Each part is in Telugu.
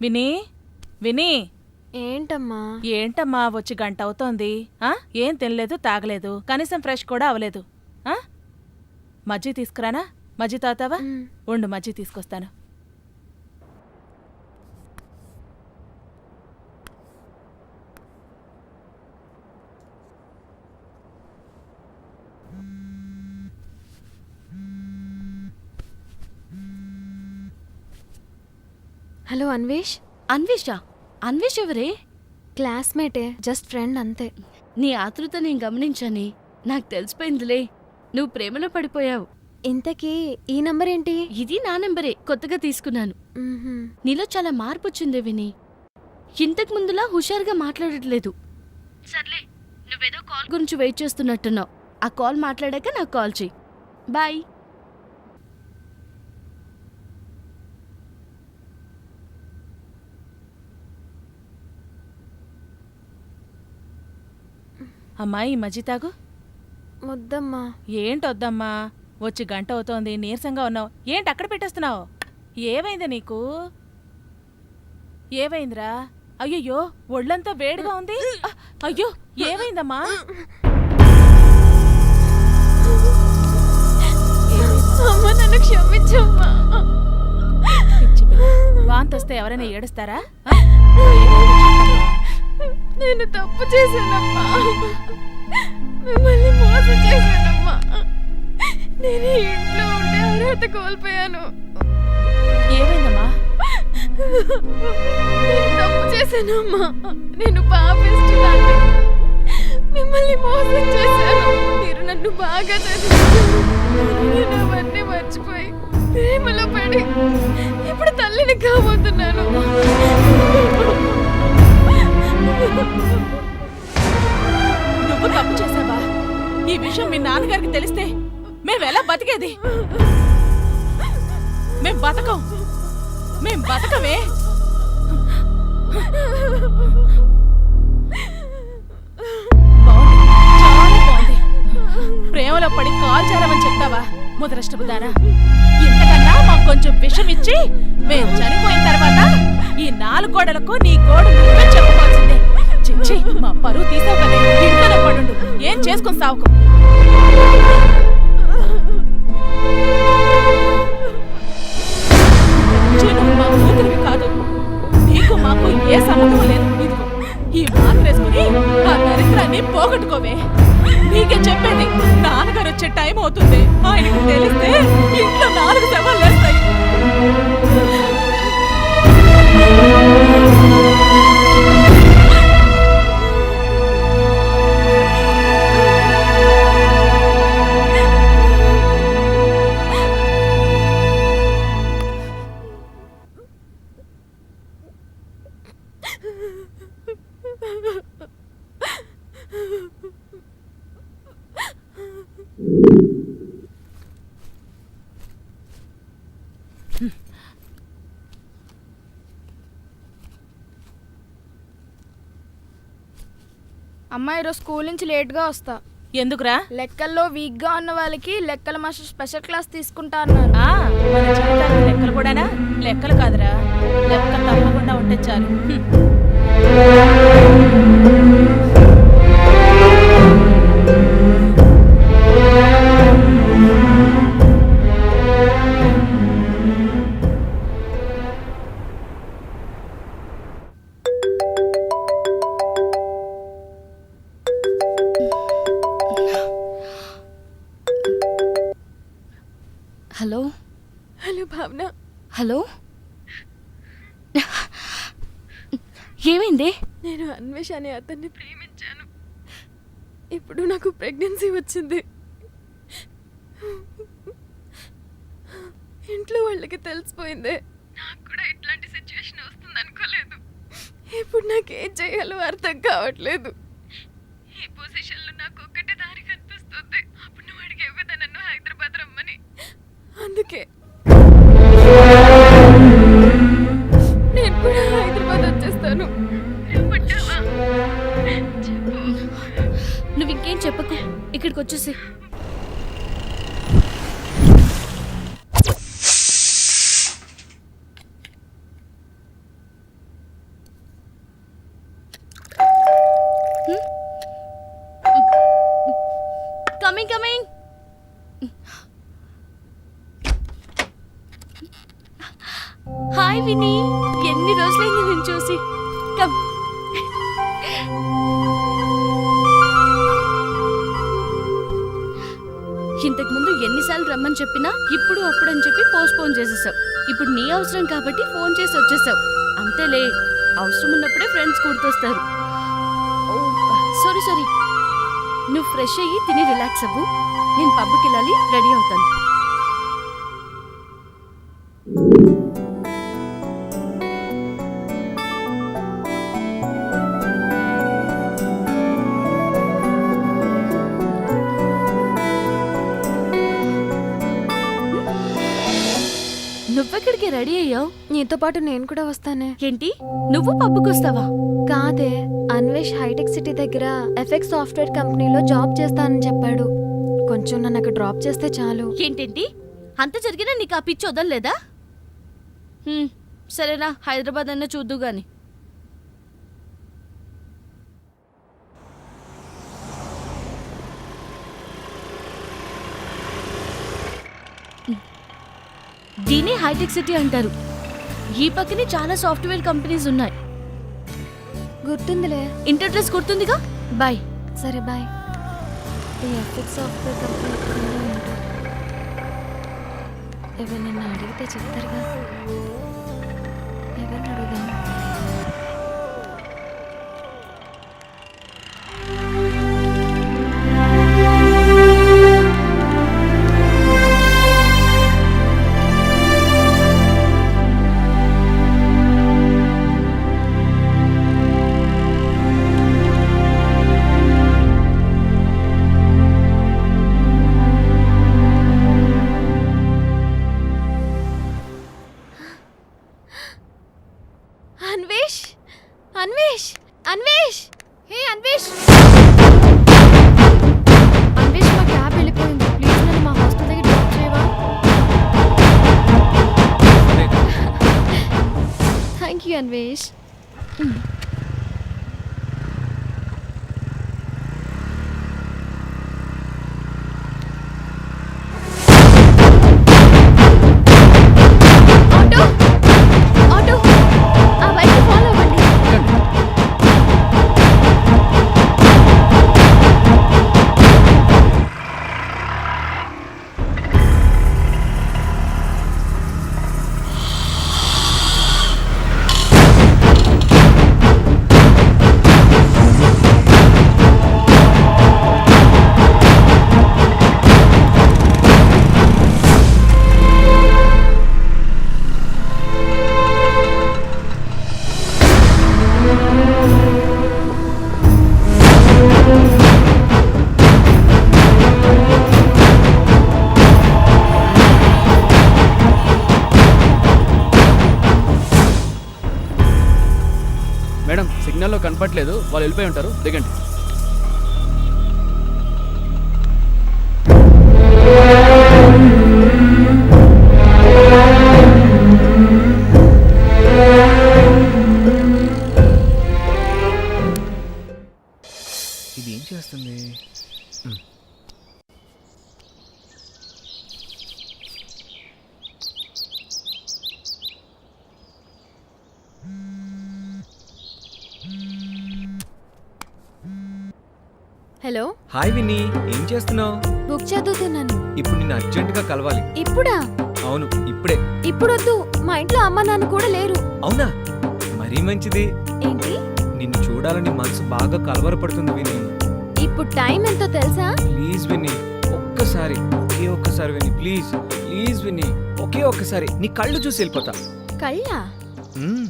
విని విని. ఏంటమ్మా? ఏంటమ్మా వచ్చి గంట అవుతోంది. ఆ? ఏం తినలేదు తాగలేదు. కనీసం ఫ్రెష్ కూడా అవ్వలేదు. ఆ? మజ్జి తీసుకురానా? మజ్జి తాతావా? ఉండు మజ్జి తీసుకొస్తాను. హలో అన్వేష్. అన్వేష? అన్వేష్ ఎవరే? క్లాస్మేటే జస్ట్ ఫ్రెండ్ అంతే. నీ ఆతృత నేను గమనించాని. నాకు తెలిసిపోయిందిలే. నువ్వు ప్రేమలో పడిపోయావు. ఇంతకీ ఈ నంబర్ ఏంటి ఇది నా నెంబరే. కొత్తగా తీసుకున్నాను. నీలో చాలా మార్పు వచ్చిందే విని. ఇంతకు ముందులా హుషారుగా మాట్లాడట్లేదు. సర్లే నువ్వేదో కాల్ గురించి వెయిట్ చేస్తున్నట్టున్నావు. ఆ కాల్ మాట్లాడాక నాకు కాల్ చెయ్యి బాయ్. అమ్మాయి ఈ మజ్జి తాగు? వద్దమ్మా. ఏంటొద్దమ్మా? వచ్చి గంట అవుతోంది నీరసంగా ఉన్నావు. ఏంటి అక్కడ పెట్టేస్తున్నావు? ఏమైంది నీకు? ఏమైందిరా? అయ్యయ్యో ఒళ్ళంతా వేడిగా ఉంది. అయ్యో ఏమైందమ్మా? అమ్మ నన్ను క్షమించమ్మా. వాంతొస్తే ఎవరైనా ఏడుస్తారా? నేను తప్పు చేశానమ్మా. మిమ్మల్ని మోసం చేశానమ్మా. నేను ఇంట్లో ఉండే అర్హత కోల్పోయాను. ఏమైందమ్మా? నేను తప్పు చేశానమ్మా. నేను పాపిస్తున్నాను మిమ్మల్ని మోసం చేశాను. మీరు నన్ను బాగా చదివించారు. నేను అవన్నీ మర్చిపోయి ప్రేమలో పడి ఇప్పుడు తల్లిని కాబోతున్నాను. నువ్వు తప్పు చేసావా? ఈ విషయం మీ నాన్నగారికి తెలిస్తే మేమెలా బతికేది? మేం బతకం. మేం బతకమే. ప్రేమలో పడి కాల్ చేరమని చెప్తావా ముదరష్టపు దానా ఇంతకన్నా మాకు కొంచెం విషం ఇచ్చి మేము చనిపోయిన తర్వాత ఈ నాలుగు గోడలకు నీ గోడు నువ్వే చిచ్చి మా పరువు తీసావు కదా ఇంట్లోనే పడుండు. ఏం చేసుకొని సావుకు. మా కూతురివి కాదు. నీకు మాకు ఏ సంబంధం లేదు. ఇదిగో ఈ మాలు వేసుకుని ఆ దరిద్రాన్ని పోగొట్టుకోవే. నీకే చెప్పేది నాన్నగారు వచ్చే టైం అవుతుంది. ఆయనకు తెలిస్తే ఇంట్లో నాలుగు అమ్మా ఈరోజు స్కూల్ నుంచి లేట్గా వస్తా. ఎందుకురా? లెక్కల్లో వీక్గా ఉన్న వాళ్ళకి లెక్కల మాస్టర్ స్పెషల్ క్లాస్ తీసుకుంటా అన్నారు ఆ మన జీవితానికి లెక్కలు కూడానా? లెక్కలు కాదురా. లెక్క తప్పకుండా ఉంటే చాలు. హ్మ్. హలో? ఏమైంది? నేను అన్వేష్ అనే అతన్ని ప్రేమించాను. ఇప్పుడు నాకు ప్రెగ్నెన్సీ వచ్చింది. ఇంట్లో వాళ్ళకి తెలిసిపోయింది. నాకు కూడా ఇట్లాంటి సిచ్యువేషన్ వస్తుంది అనుకోలేదు. ఇప్పుడు నాకు ఏం చేయాలో అర్థం కావట్లేదు. ఈ పొజిషన్లో నాకు ఒక్కటే దారి కనిపిస్తుంది. అప్పుడు నువ్వు అడిగేవు నన్ను హైదరాబాద్ రమ్మని. అందుకే. ఏం చెప్పకు. ఇక్కడికి వచ్చేసి కమింగ్ హాయ్ విని ఎన్ని రోజులైంది నేను చూసి? కమ్ ఇంతకు ముందు ఎన్నిసార్లు రమ్మని చెప్పినా ఇప్పుడు అప్పుడని చెప్పి పోస్ట్పోన్ చేసేసావు. ఇప్పుడు నీ అవసరం కాబట్టి ఫోన్ చేసి వచ్చేసావు. అంతేలే అవసరం ఉన్నప్పుడే ఫ్రెండ్స్ గుర్తొస్తారు. Sorry sorry. నువ్వు ఫ్రెష్ అయ్యి తిని రిలాక్స్ అవ్వు. నేను పబ్కి వెళ్ళాలి రెడీ అవుతాను. రెడీ అయ్యావు? నీతో పాటు నేను కూడా వస్తానే. ఏంటి? నువ్వు పబ్బుకి వస్తావా కాదే అన్వేష్ హైటెక్ సిటీ దగ్గర ఎఫెక్స్ సాఫ్ట్వేర్ కంపెనీలో జాబ్ చేస్తానని చెప్పాడు. కొంచెం నన్ను అక్కడ డ్రాప్ చేస్తే చాలు. ఏంటేంటి? అంత జరిగినా నీకు ఆ పిచ్చి వదలలేదా హ్మ్, సరేనా హైదరాబాద్ అన్న చూద్దు గాని దీనే హైటెక్ సిటీ అంటారు. ఈ పక్కనే చాలా సాఫ్ట్వేర్ కంపెనీస్ ఉన్నాయి. గుర్తుందిలే. ఇంటర్ డ్రెస్ గుర్తుందిగా? బాయ్ సరే బాయ్ ఈ సాఫ్ట్వేర్ కంపెనీ ఎక్కడుందో ఏంటో. ఎవరినన్నా అడిగితే చెప్తారుగా. ఎవరిని అడుగుదాం? And Anvesh. కనపట్లేదు వాళ్ళు వెళ్ళిపోయి ఉంటారు. దిగండి. ఇది ఏం చేస్తుంది? హలో. హాయ్ విన్నీ ఏం చేస్తున్నావు? బుక్ చదువుతున్నాను. ఇప్పుడు నిన్ను అర్జెంటుగా కలవాలి. ఇప్పుడా? అవును ఇప్పుడే. ఇప్పుడొద్దు మా ఇంట్లో అమ్మ నాన్న కూడా లేరు. అవునా? మరీ మంచిది. ఏంటి? నిన్ను చూడాలని మనసు బాగా కలవరపడుతుంది విని ఇప్పుడు టైం ఎంతో తెలుసా? ప్లీజ్ విని ఒక్కసారి ఒకే ఒక్కసారి విని ప్లీజ్ ప్లీజ్ విని ఒకే ఒక్కసారి నీ కళ్ళు చూసి వెళ్ళిపోతా. కళ్ళా? మ్మ్.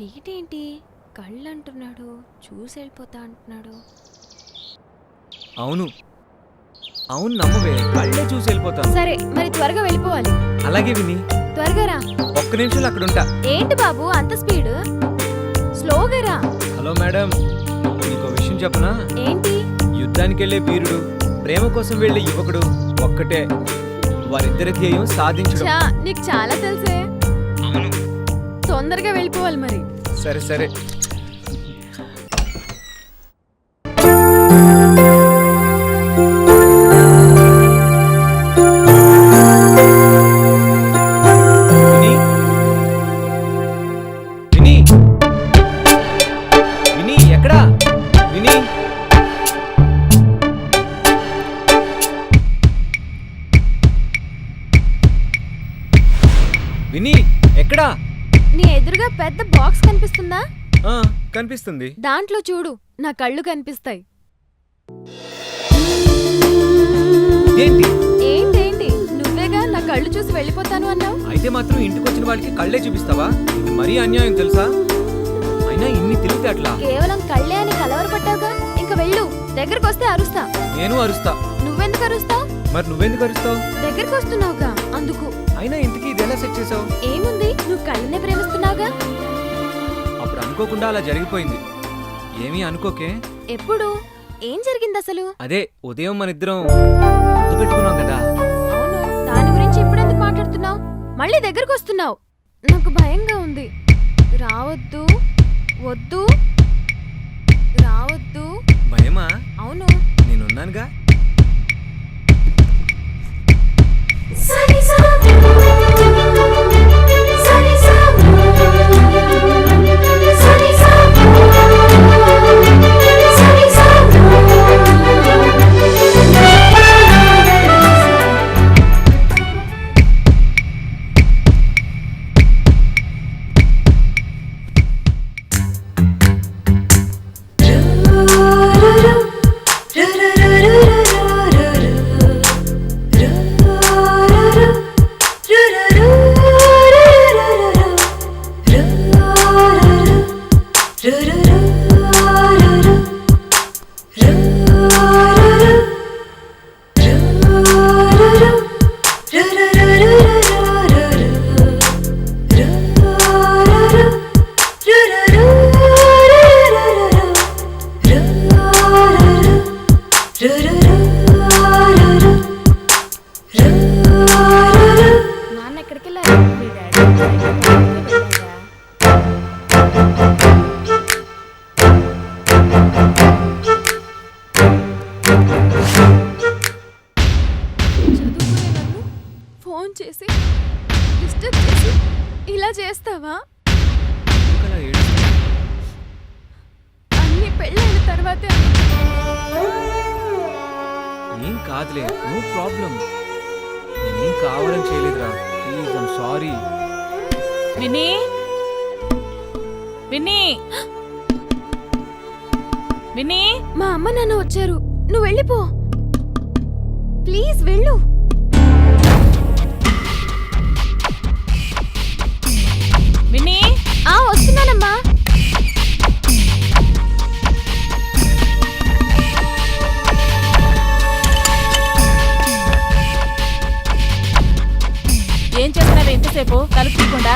వీటేంటి? కళ్ళు అంటున్నాడు చూసి వెళ్ళిపోతా అంటున్నాడు. అవును. అవును నమ్మవే. కళ్ళే చూసి వెళ్ళిపోతా సరే మరి త్వరగా వెళ్ళిపోవాలి. అలాగే విని. త్వరగా రా. ఒక్క నిమిషాలు అక్కడ ఉంటా ఏంటి బాబు అంత స్పీడ్? స్లోగా రా. హలో మేడం నీకు విషయం చెప్పనా? ఏంటి? యుద్ధానికి వెళ్ళే వీరుడు ప్రేమ కోసం వెళ్ళే యువకుడు ఒక్కటే. వారిద్దరి ధ్యేయం సాధించడం. చా నీకు చాలా తెలుసే. తొందరగా వెళ్ళిపోవాలి మరి. సరే సరే. కనిపిస్తుంది? దాంట్లో చూడు నా కళ్ళు కనిపిస్తాయి. ఏంటి? ఏంటేంటి? నువ్వేగా నా కళ్ళు చూసి వెళ్ళిపోతాను అన్నావు? అయితే మాత్రం ఇంటికి వచ్చిన వాడికి కళ్ళే చూపిస్తావా? ఇది మరీ అన్యాయం తెలుసా? అయినా ఇన్ని తెలివితే అట్లా కేవలం కళ్ళే అని కలవరపడ్డావుగా? ఇంక వెళ్ళు దగ్గరకు వస్తే అరుస్తా. నేను అరుస్తా. నువ్వెందుకు అరుస్తావు? మరి నువ్వెందుకు అరుస్తావు? దగ్గరకు వస్తున్నావుగా అందుకు. అయినా ఇంటికి ఇది ఎలా సెట్ చేసావు ఏముంది? నువ్వు కళ్ళనే ప్రేమిస్తున్నావుగా? అనుకోకుండా అలా జరిగిపోయింది. ఏమీ అనుకోకే. ఎప్పుడు? ఏం జరిగింది అసలు అదే ఉదయం మన ఇద్దరం ముద్దు పెట్టుకున్నాం కదా. అవును దాని గురించి ఇప్పుడెందుకు మాట్లాడుతున్నావు? మళ్ళీ దగ్గరకు వస్తున్నావు నాకు భయంగా ఉంది. రావద్దు వద్దు రావద్దు. భయమా? అవును. నేనున్నానుగా? నాన్న కాదులే నో ప్రాబ్లం నేనేం కావాలని చేయలేదురా. Please I'm sorry Vinni. Vinni. Vinni. మా అమ్మ నాన్న వచ్చారు. నువ్వు వెళ్ళిపో. ప్లీజ్ వెళ్ళు. ఎంతసేపు కలుపుకుండా